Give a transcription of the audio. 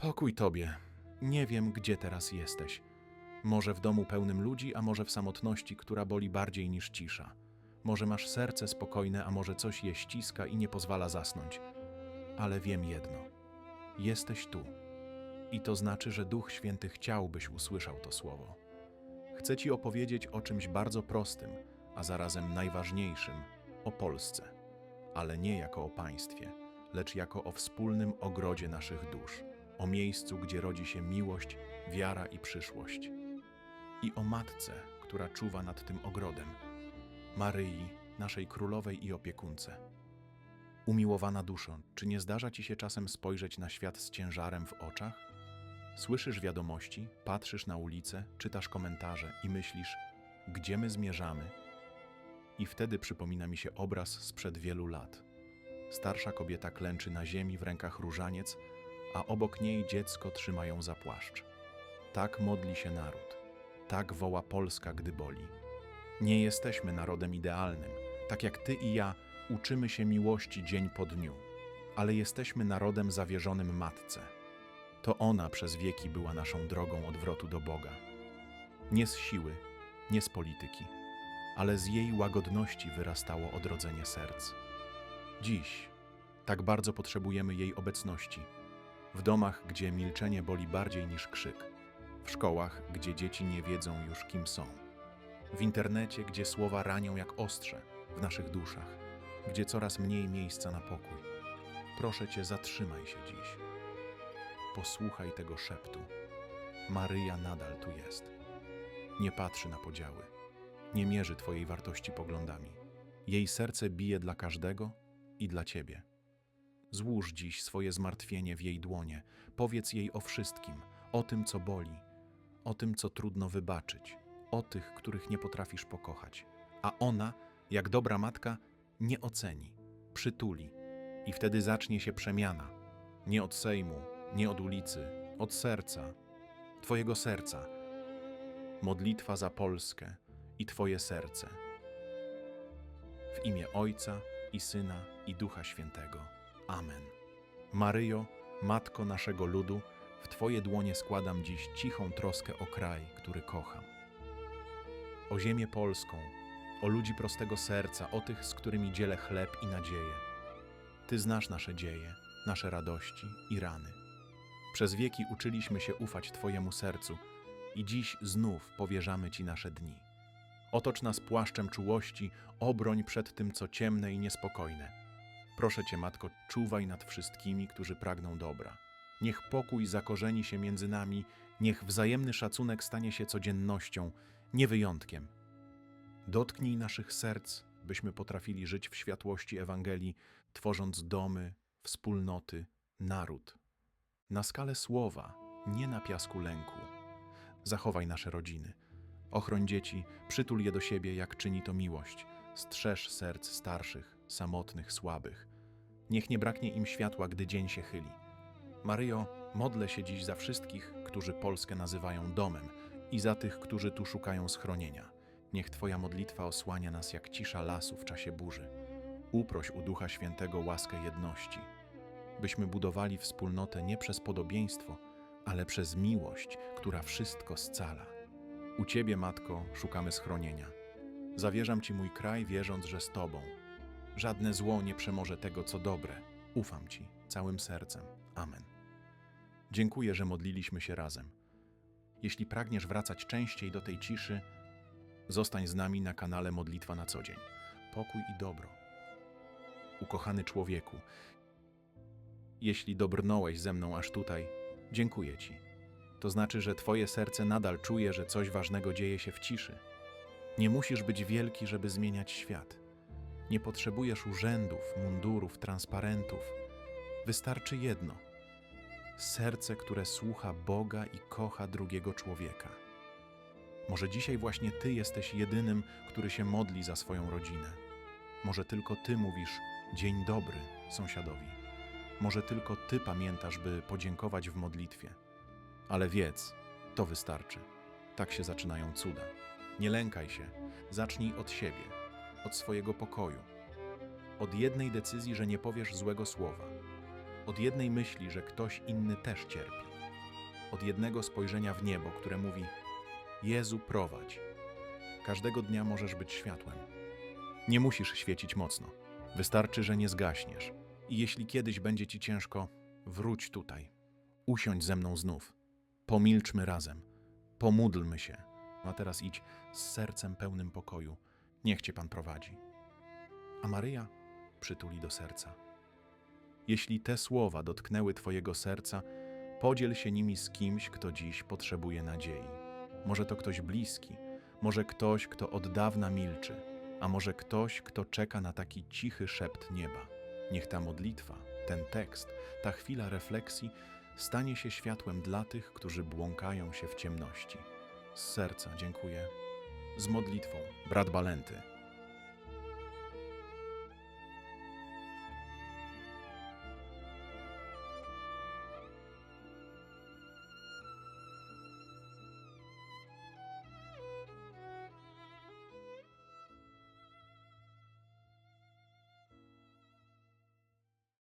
Pokój tobie. Nie wiem, gdzie teraz jesteś. Może w domu pełnym ludzi, a może w samotności, która boli bardziej niż cisza. Może masz serce spokojne, a może coś je ściska i nie pozwala zasnąć. Ale wiem jedno. Jesteś tu. I to znaczy, że Duch Święty chciałbyś usłyszał to słowo. Chcę Ci opowiedzieć o czymś bardzo prostym, a zarazem najważniejszym o Polsce. Ale nie jako o państwie, lecz jako o wspólnym ogrodzie naszych dusz, o miejscu, gdzie rodzi się miłość, wiara i przyszłość. I o matce, która czuwa nad tym ogrodem Maryi, naszej królowej i opiekunce. Umiłowana duszo, czy nie zdarza ci się czasem spojrzeć na świat z ciężarem w oczach? Słyszysz wiadomości, patrzysz na ulicę, czytasz komentarze i myślisz, gdzie my zmierzamy? I wtedy przypomina mi się obraz sprzed wielu lat. Starsza kobieta klęczy na ziemi w rękach różaniec, a obok niej dziecko trzyma ją za płaszcz. Tak modli się naród. Tak woła Polska, gdy boli. Nie jesteśmy narodem idealnym. Tak jak ty i ja uczymy się miłości dzień po dniu, ale jesteśmy narodem zawierzonym Matce. To ona przez wieki była naszą drogą odwrotu do Boga. Nie z siły, nie z polityki, ale z jej łagodności wyrastało odrodzenie serc. Dziś tak bardzo potrzebujemy jej obecności. W domach, gdzie milczenie boli bardziej niż krzyk, w szkołach, gdzie dzieci nie wiedzą już kim są, w internecie, gdzie słowa ranią jak ostrze w naszych duszach, gdzie coraz mniej miejsca na pokój. Proszę cię, zatrzymaj się dziś. Posłuchaj tego szeptu. Maryja nadal tu jest. Nie patrzy na podziały. Nie mierzy Twojej wartości poglądami. Jej serce bije dla każdego i dla Ciebie. Złóż dziś swoje zmartwienie w jej dłonie. Powiedz jej o wszystkim, o tym, co boli, o tym, co trudno wybaczyć, o tych, których nie potrafisz pokochać. A ona, jak dobra matka, nie oceni, przytuli i wtedy zacznie się przemiana. Nie od Sejmu, nie od ulicy, od serca, Twojego serca. Modlitwa za Polskę i Twoje serce. W imię Ojca i Syna i Ducha Świętego. Amen. Maryjo, Matko naszego ludu, w Twoje dłonie składam dziś cichą troskę o kraj, który kocham. O ziemię polską, o ludzi prostego serca, o tych, z którymi dzielę chleb i nadzieję. Ty znasz nasze dzieje, nasze radości i rany. Przez wieki uczyliśmy się ufać Twojemu sercu i dziś znów powierzamy Ci nasze dni. Otocz nas płaszczem czułości, obroń przed tym, co ciemne i niespokojne. Proszę Cię, Matko, czuwaj nad wszystkimi, którzy pragną dobra. Niech pokój zakorzeni się między nami, niech wzajemny szacunek stanie się codziennością, nie wyjątkiem. Dotknij naszych serc, byśmy potrafili żyć w światłości Ewangelii, tworząc domy, wspólnoty, naród. Na skalę słowa, nie na piasku lęku. Zachowaj nasze rodziny. Ochroń dzieci, przytul je do siebie, jak czyni to miłość. Strzeż serc starszych, samotnych, słabych. Niech nie braknie im światła, gdy dzień się chyli. Maryjo, modlę się dziś za wszystkich, którzy Polskę nazywają domem i za tych, którzy tu szukają schronienia. Niech Twoja modlitwa osłania nas jak cisza lasu w czasie burzy. Uproś u Ducha Świętego łaskę jedności, byśmy budowali wspólnotę nie przez podobieństwo, ale przez miłość, która wszystko scala. U Ciebie, Matko, szukamy schronienia. Zawierzam Ci mój kraj, wierząc, że z Tobą. Żadne zło nie przemoże tego, co dobre. Ufam Ci całym sercem. Amen. Dziękuję, że modliliśmy się razem. Jeśli pragniesz wracać częściej do tej ciszy, zostań z nami na kanale Modlitwa na co dzień. Pokój i dobro. Ukochany człowieku, jeśli dobrnąłeś ze mną aż tutaj, dziękuję Ci. To znaczy, że Twoje serce nadal czuje, że coś ważnego dzieje się w ciszy. Nie musisz być wielki, żeby zmieniać świat. Nie potrzebujesz urzędów, mundurów, transparentów. Wystarczy jedno: serce, które słucha Boga i kocha drugiego człowieka. Może dzisiaj właśnie Ty jesteś jedynym, który się modli za swoją rodzinę. Może tylko Ty mówisz dzień dobry sąsiadowi. Może tylko Ty pamiętasz, by podziękować w modlitwie. Ale wiedz, to wystarczy. Tak się zaczynają cuda. Nie lękaj się, zacznij od siebie, od swojego pokoju, od jednej decyzji, że nie powiesz złego słowa, od jednej myśli, że ktoś inny też cierpi. od jednego spojrzenia w niebo, które mówi: Jezu, prowadź. Każdego dnia możesz być światłem. Nie musisz świecić mocno. Wystarczy, że nie zgaśniesz. I jeśli kiedyś będzie ci ciężko, wróć tutaj. Usiądź ze mną znów. Pomilczmy razem. Pomódlmy się. A teraz idź z sercem pełnym pokoju. Niech cię Pan prowadzi. A Maryja przytuli do serca. Jeśli te słowa dotknęły Twojego serca, podziel się nimi z kimś, kto dziś potrzebuje nadziei. Może to ktoś bliski, może ktoś, kto od dawna milczy, a może ktoś, kto czeka na taki cichy szept nieba. Niech ta modlitwa, ten tekst, ta chwila refleksji stanie się światłem dla tych, którzy błąkają się w ciemności. Z serca dziękuję. Z modlitwą, brat Balenty.